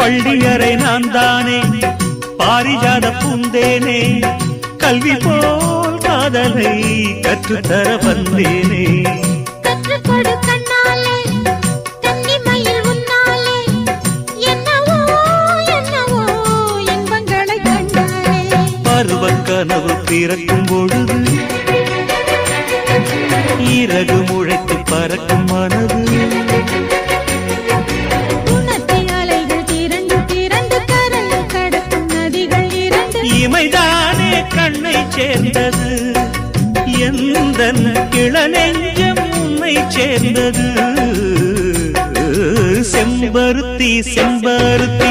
பள்ளியறை நான் தானே பாரிஜாத பூந்தேனே கல்வி போல் காதலை கற்றுத்தர வந்தேனே. பருவக் கனவு பிறக்கும் பொழுது இறகு முளைத்து பறக்கும் மனது கண்ணை சேர்ந்தது. எந்த இளநெஞ்சம் உன்னை சேர்ந்தது. செம்பருத்தி செம்பருத்தி